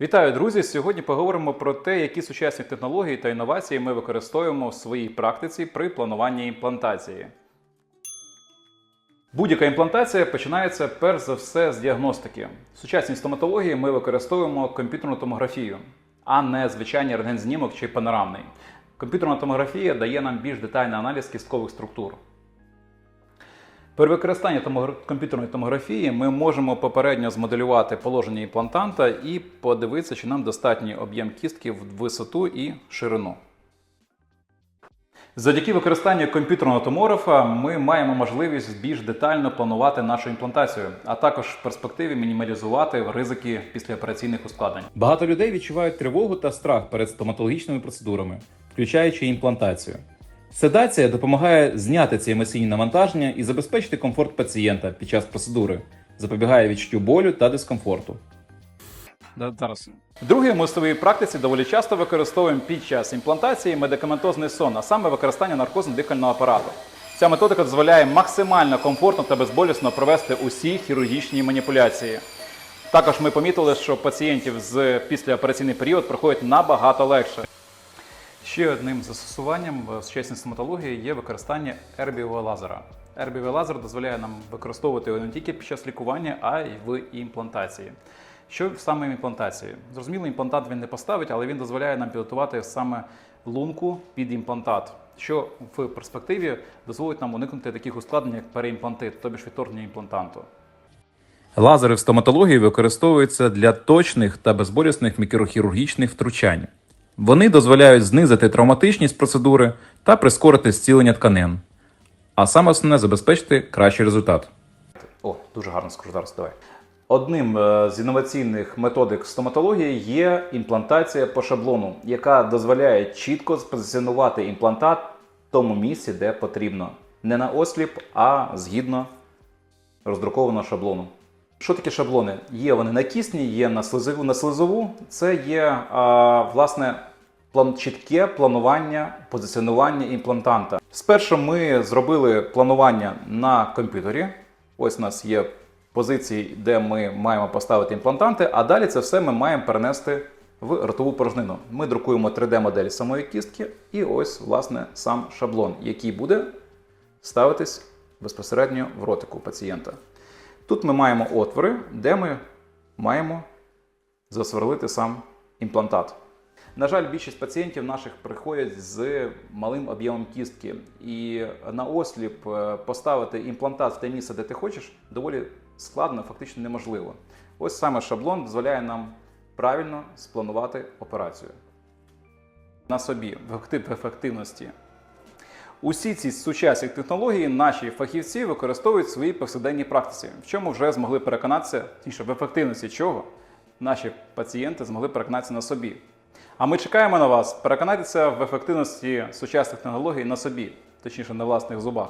Вітаю, друзі! Сьогодні поговоримо про те, які сучасні технології та інновації ми використовуємо в своїй практиці при плануванні імплантації. Будь-яка імплантація починається перш за все з діагностики. В сучасній стоматології ми використовуємо комп'ютерну томографію, а не звичайний рентгензнімок чи панорамний. Комп'ютерна томографія дає нам більш детальний аналіз кісткових структур. При використанні томогра- комп'ютерної томографії ми можемо попередньо змоделювати положення імплантанта і подивитися, чи нам достатній об'єм кістки в висоту і ширину. Завдяки використанню комп'ютерного томографа ми маємо можливість більш детально планувати нашу імплантацію, а також в перспективі мінімалізувати ризики післяопераційних ускладнень. Багато людей відчувають тривогу та страх перед стоматологічними процедурами, включаючи імплантацію. Седація допомагає зняти ці емоційні навантаження і забезпечити комфорт пацієнта під час процедури, запобігає відчуттю болю та дискомфорту. Зараз. Друге, ми в своїй практиці доволі часто використовуємо під час імплантації медикаментозний сон, а саме використання наркозно-дихального апарату. Ця методика дозволяє максимально комфортно та безболісно провести усі хірургічні маніпуляції. Також ми помітили, що пацієнтів з післяопераційний період проходить набагато легше. Ще одним застосуванням в сучасній стоматології є використання ербіового лазера. Ербіовий лазер дозволяє нам використовувати його не тільки під час лікування, а й в імплантації. Що саме в імплантації? Зрозуміло, імплантат він не поставить, але він дозволяє нам підготувати саме лунку під імплантат, що в перспективі дозволить нам уникнути таких ускладнень, як переімплантит, тобі ж відторгнення імплантанту. Лазери в стоматології використовуються для точних та безболісних мікрохірургічних втручань. Вони дозволяють знизити травматичність процедури та прискорити зцілення тканин. А саме основне забезпечити кращий результат. О, дуже гарно скажу зараз. Давай. Одним е, з інноваційних методик стоматології є імплантація по шаблону, яка дозволяє чітко спозиціонувати імплантат в тому місці, де потрібно. Не на осліп, а згідно роздрукованого шаблону. Що таке шаблони? Є вони на кисні, є на слизову. На слизову. Це є а, власне план, чітке планування позиціонування імплантанта. Спершу ми зробили планування на комп'ютері. Ось у нас є позиції, де ми маємо поставити імплантанти, а далі це все ми маємо перенести в ротову порожнину. Ми друкуємо 3D-модель самої кістки, і ось, власне, сам шаблон, який буде ставитись безпосередньо в ротику пацієнта. Тут ми маємо отвори, де ми маємо засверлити сам імплантат. На жаль, більшість пацієнтів наших приходять з малим об'ємом кістки, і на осліп е, поставити імплантат в те місце, де ти хочеш, доволі складно, фактично неможливо. Ось саме шаблон дозволяє нам правильно спланувати операцію. На собі в ефектив- в ефективності Усі ці сучасні технології наші фахівці використовують в своїй повсякденній практиці, в чому вже змогли переконатися, точніше, в ефективності чого наші пацієнти змогли переконатися на собі. А ми чекаємо на вас. Переконайтеся в ефективності сучасних технологій на собі, точніше на власних зубах.